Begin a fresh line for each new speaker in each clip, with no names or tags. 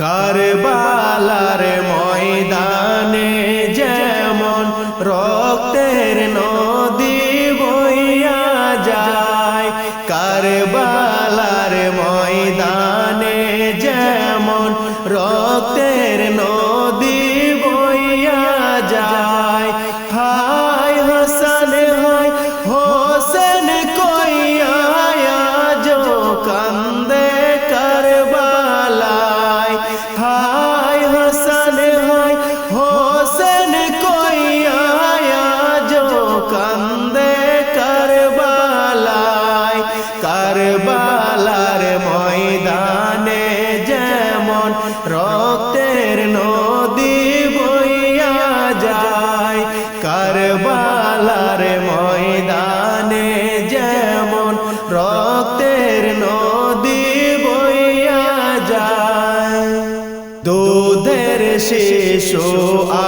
কারবালার ময়দানে যায় কারবালার ময়দানে যেমন রক্তের নদী বইয়া যায়। দুধের শিশু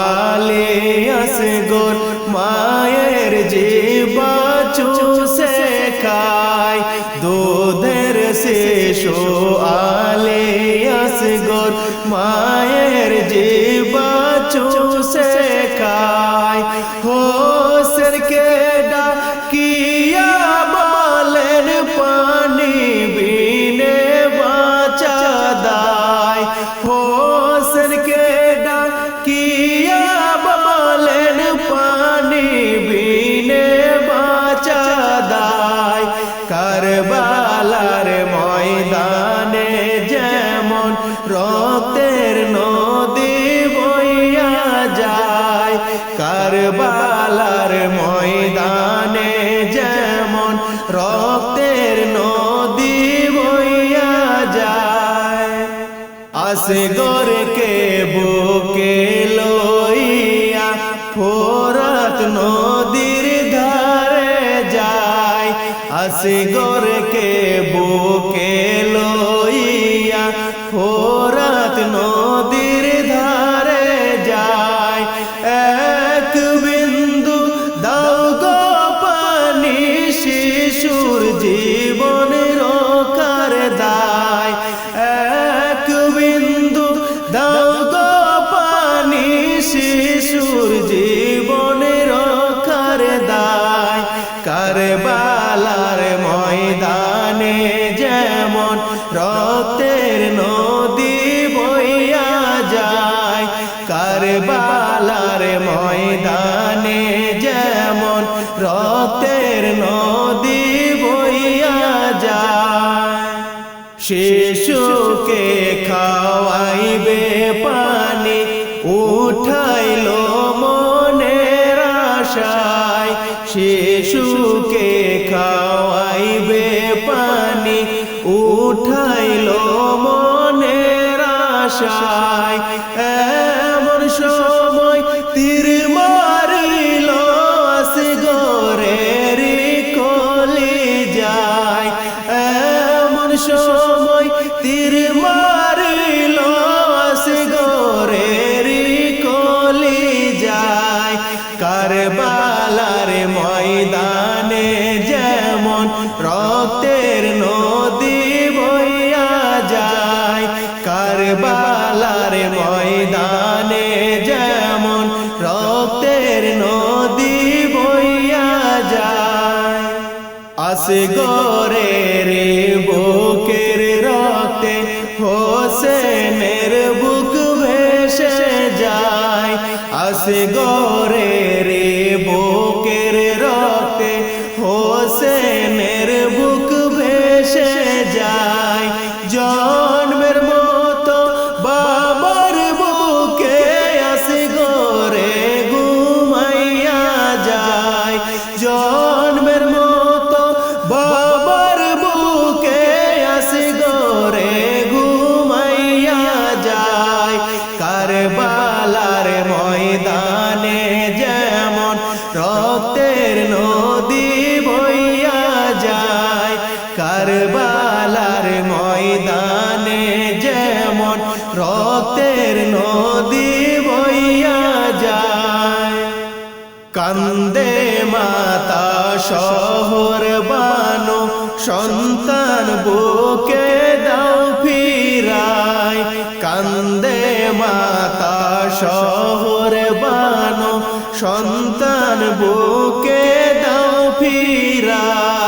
আলে আসগর মায়ের জীবা খায় দুধের শিশু আলে আসগর মায়ের জীবা चूसे खाय हो सर के डाकिया बालन पानी बिने बाचा दाय हो सर के डाकिया बालन पानी बीने बाचा दाय करबा কারবালার ময়দানে যেমন রক্তের নদী বইয়া যায়, আসে গরকে বুকে লইয়া ফোরাত নদীর ধারে যায়, আসে গরকে বুকে লইয়া ময়দানে যেমন রক্তের নদী বইয়া যায়, কারবালার ময়দানে যেমন রক্তের নদী বইয়া যায়। শিশুকে খাওয়াইবে পানি, উঠাইল মনের আশায় শিশুকে খাওয়াইবে পানি উঠাইল মনের আশায়। গরে রে বুকের রক্তে হোসেনের বুক ভেসে যায়। আসে গরে রে বুকের রক্তে কারবালার ময়দানে যেমন রক্তের নদী বইয়া যায়, কারবালার ময়দানে যেমন রক্তের নদী বইয়া যায়। কান্দে মাতা শহর বানো, সন্তান বুকে শহরে বানো সন্তান বুকে দাও ফিরা।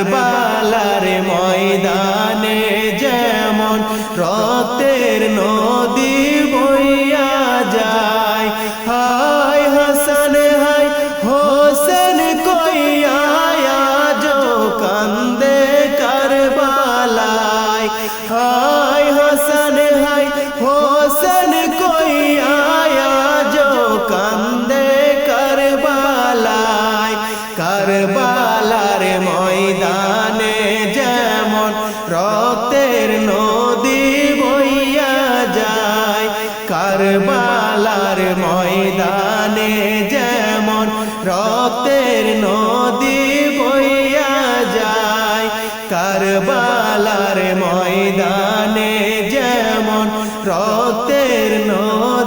কারবালার ময়দানে যেমন রক্তের নয় কারবালার ময়দানে যেমন রক্তের নয়